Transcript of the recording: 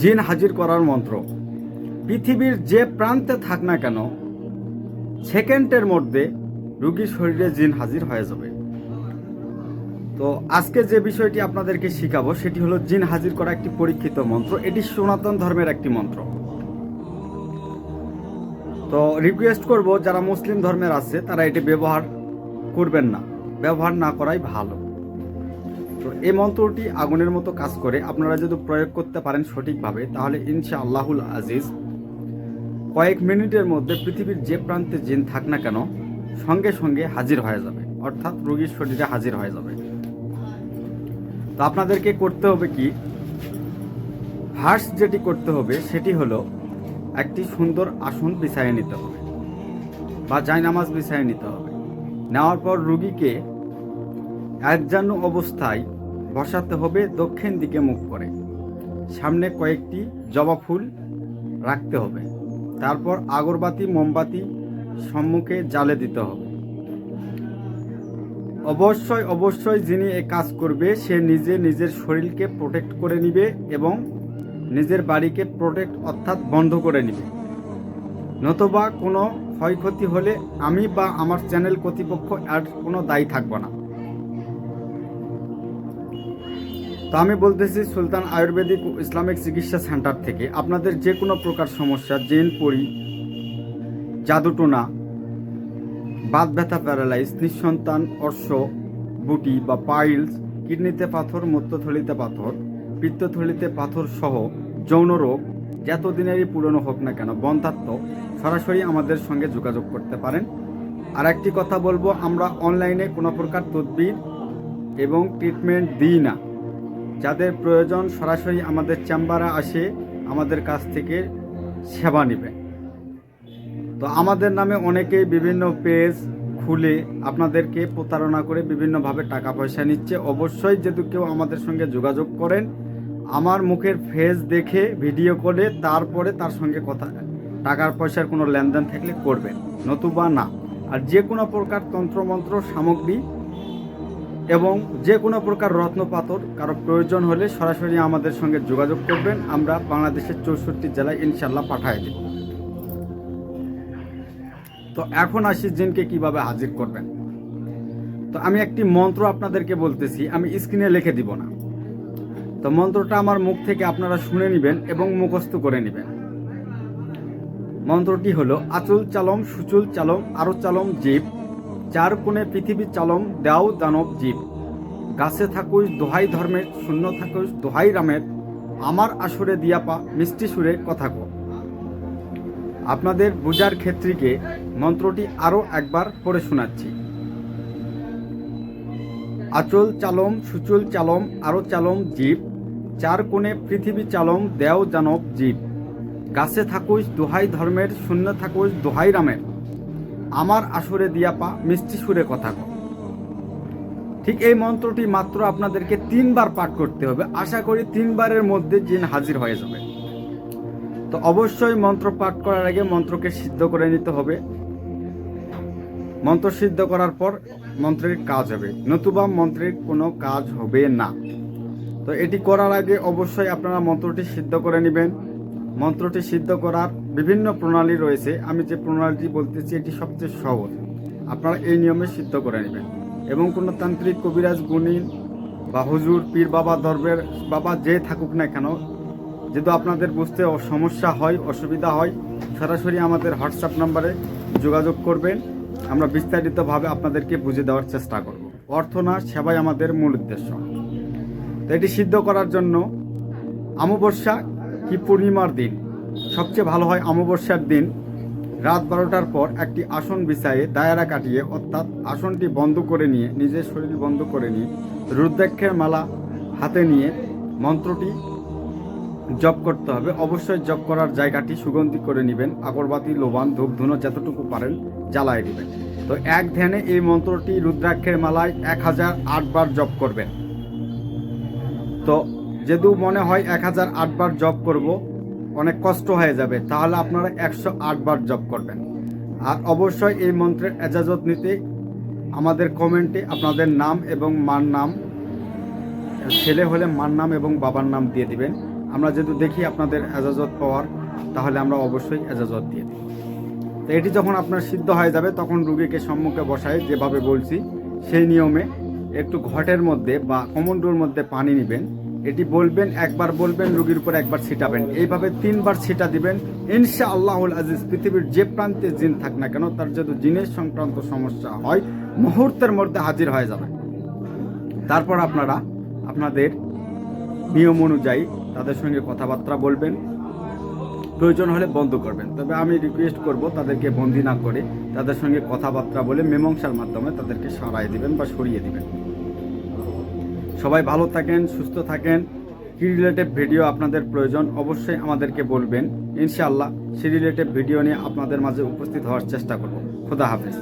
জিন হাজির করার মন্ত্র। পৃথিবীর যে প্রান্তে থাক না কেন, সেকেন্ডের মধ্যে রুগীর শরীরে জিন হাজির হয়ে যাবে। তো আজকে যে বিষয়টি আপনাদেরকে শিখাবো, সেটি হলো জিন হাজির করা একটি পরীক্ষিত মন্ত্র। এটি সনাতন ধর্মের একটি মন্ত্র। তো রিকোয়েস্ট করব, যারা মুসলিম ধর্মের আছে, তারা এটি ব্যবহার করবেন না। ব্যবহার না করাই ভালো। তো এই মন্ত্রটি আগুনের মতো কাজ করে। আপনারা যদি প্রয়োগ করতে পারেন সঠিকভাবে, তাহলে ইনশা আল্লাহুল আজিজ কয়েক মিনিটের মধ্যে পৃথিবীর যে প্রান্তে জিন থাক না কেন, সঙ্গে সঙ্গে হাজির হয়ে যাবে। অর্থাৎ রোগীর শরীরে হাজির হয়ে যাবে। তো আপনাদেরকে করতে হবে কি? ফার্স্ট যেটি করতে হবে, সেটি হলো একটি সুন্দর আসন বিছাইয়ে নিতে হবে বা জায়নামাজ বিছাইয়ে নিতে হবে। নেওয়ার পর রুগীকে একজানু অবস্থায় বসাতে হবে দক্ষিণ দিকে মুখ করে। সামনে কয়েকটি জবা ফুল রাখতে হবে। তারপর আগরবাতি, মোমবাতি সম্মুখে জ্বালে দিতে হবে। অবশ্যই অবশ্যই যিনি এ কাজ করবে, সে নিজে নিজের শরীরকে প্রোটেক্ট করে নিবে এবং নিজের বাড়িকে প্রোটেক্ট অর্থাৎ বন্ধ করে নিবে। নতুবা কোনো ক্ষয়ক্ষতি হলে আমি বা আমার চ্যানেল কর্তৃপক্ষ আর কোনো দায়ী থাকব না। তো আমি বলতেছি সুলতান আয়ুর্বেদিক ইসলামিক চিকিৎসা সেন্টার থেকে। আপনাদের যে কোনো প্রকার সমস্যা, জেন পরি জাদুটোনা বাত ব্যথা প্যারালাইজ নিঃসন্তান, অর্শ বুটি বা পাইলস, কিডনিতে পাথর মূত্রথলিতে পাথর, পিত্তথলিতে পাথর সহ যৌন রোগ যত দিনেরই পুরনো হোক না কেন, বন্ধাত্ম, সরাসরি আমাদের সঙ্গে যোগাযোগ করতে পারেন। আর একটি কথা বলব, আমরা অনলাইনে কোনো প্রকার তদবির এবং ট্রিটমেন্ট দিই না। যাদের প্রয়োজন সরাসরি আমাদের চেম্বারে আসে আমাদের কাছ থেকে সেবা নেবে। তো আমাদের নামে অনেকেই বিভিন্ন পেজ খুলে আপনাদেরকে প্রতারণা করে বিভিন্নভাবে টাকা পয়সা নিচ্ছে। অবশ্যই যদি কেউ আমাদের সঙ্গে যোগাযোগ করেন, আমার মুখের ফেস দেখে, ভিডিও করে তারপরে তার সঙ্গে কথা টাকার পয়সার কোনো লেনদেন থাকলে করবেন। নতুবা না। আর যে কোনো প্রকার তন্ত্রমন্ত্র, সামগ্রী এবং যে কোনো প্রকার রত্ন পাথর কারও প্রয়োজন হলে সরাসরি আমাদের সঙ্গে যোগাযোগ করবেন। আমরা বাংলাদেশের চৌষট্টি জেলায় ইনশাল্লাহ পাঠায় দেব। তো এখন আসি জিনকে কীভাবে হাজির করবেন। তো আমি একটি মন্ত্র আপনাদেরকে বলতেছি, আমি স্ক্রিনে লিখে দিব না। তো মন্ত্রটা আমার মুখ থেকে আপনারা শুনে নেবেন এবং মুখস্থ করে নেবেন। মন্ত্রটি হলো, আচল চালম সুচুল চালম আরও চালম জীব চার কোণে পৃথিবী চালম দেও দানব জীব। গাছে থাকুস দোহাই ধর্মের, শূন্য থাকুস দোহাই রামের। আমার আসরে দিয়াপা মিষ্টি সুরে কথা কো আপনাদের বুজার ক্ষেত্রীকে মন্ত্রটি আরও একবার পড়ে শোনাচ্ছি। আচল চালম, সুচল চালম আরও চালম জীব চার কোণে পৃথিবী চালম দেও জানব জীব। গাছে থাকুস দোহাই ধর্মের, শূন্য থাকুস দোহাই রামের। আমার আসরে দিয়া পা মিষ্টি সুরে কথা কও ঠিক এই মন্ত্রটি মাত্র আপনাদেরকে তিনবার পাঠ করতে হবে। আশা করি তিনবারের মধ্যে জিন হাজির হয়ে যাবে। তো অবশ্যই মন্ত্র পাঠ করার আগে মন্ত্রকে সিদ্ধ করে নিতে হবে। মন্ত্র সিদ্ধ করার পর মন্ত্রের কাজ হবে। নতুবা মন্ত্রের কোনো কাজ হবে না। তো এটি করার আগে অবশ্যই আপনারা মন্ত্রটি সিদ্ধ করে নেবেন। মন্ত্রটি সিদ্ধ করার বিভিন্ন প্রণালী রয়েছে। আমি যে প্রণালীটি বলতেছি, এটি সবচেয়ে সহজ। আপনারা এই নিয়মে সিদ্ধ করে নেবেন। এবং কোনো তান্ত্রিক, কবিরাজ, গুণী বা হুজুর, পীর, বাবা দরবের বাবা যে থাকুক না কেন যেহেতু আপনাদের বুঝতে সমস্যা হয়, অসুবিধা হয়, সরাসরি আমাদের হোয়াটসঅ্যাপ নাম্বারে যোগাযোগ করবেন। আমরা বিস্তারিতভাবে আপনাদেরকে বুঝে দেওয়ার চেষ্টা করব। অর্থ না, সেবাই আমাদের মূল উদ্দেশ্য। তো এটি সিদ্ধ করার জন্য অমাবস্যা কি পূর্ণিমার দিন? সবচেয়ে ভালো হয় অমাবস্যার দিন। রাত বারোটার পর একটি আসন বিছায়ে দায়রা কাটিয়ে, অর্থাৎ আসনটি বন্ধ করে নিয়ে, নিজের শরীর বন্ধ করে নিয়ে, রুদ্রাক্ষের মালা হাতে নিয়ে মন্ত্রটি জপ করতে হবে। অবশ্যই জপ করার জায়গাটি সুগন্ধি করে নেবেন, আগরবাতি, লোবান, ধূপ, ধুনো যতটুকু পারেন জ্বালায় দিবেন। তো এক ধ্যানে এই মন্ত্রটি রুদ্রাক্ষের মালায় এক হাজার আটবার জপ করবেন। তো যেহেতু মনে হয় এক হাজার আটবার জপ করব অনেক কষ্ট হয়ে যাবে, তাহলে আপনারা একশো আটবার জব করবেন। আর অবশ্যই এই মন্ত্রের এজাজত নিতে আমাদের কমেন্টে আপনাদের নাম এবং মার নাম, ছেলে হলে মার নাম এবং বাবার নাম দিয়ে দিবেন। আমরা যদি দেখি আপনাদের এজাজত পাওয়ার, তাহলে আমরা অবশ্যই এজাজত দিয়ে দিই। তো এটি যখন আপনার সিদ্ধ হয়ে যাবে, তখন রুগীকে সম্মুখে বসায় যেভাবে বলছি, সেই নিয়মে একটু ঘটের মধ্যে বা কমন্ডোর মধ্যে পানি নেবেন। এটি বলবেন, একবার বলবেন, রুগীর উপর একবার ছিটাবেন। এইভাবে তিনবার ছিটা দিবেন। ইনশা আল্লাহুল আজিজ, পৃথিবীর যে প্রান্তে জিন থাক না কেন, তার যদি জিনের সংক্রান্ত সমস্যা হয়, মুহূর্তের মধ্যে হাজির হয়ে যাবে। তারপর আপনারা, আপনাদের নিয়ম অনুযায়ী তাদের সঙ্গে কথাবার্তা বলবেন। প্রয়োজন হলে বন্ধ করবেন। তবে আমি রিকোয়েস্ট করব তাদেরকে বন্দি না করে তাদের সঙ্গে কথাবার্তা বলে মীমাংসার মাধ্যমে তাদেরকে সরাই দিবেন বা সরিয়ে দিবেন। সবাই ভালো থাকেন, সুস্থ থাকেন। কি রিলেটেড ভিডিও আপনাদের প্রয়োজন অবশ্যই আমাদেরকে বলবেন। ইনশাআল্লাহ সে রিলেটেড ভিডিও নিয়ে আপনাদের মাঝে উপস্থিত হওয়ার চেষ্টা করব। খোদা হাফেজ।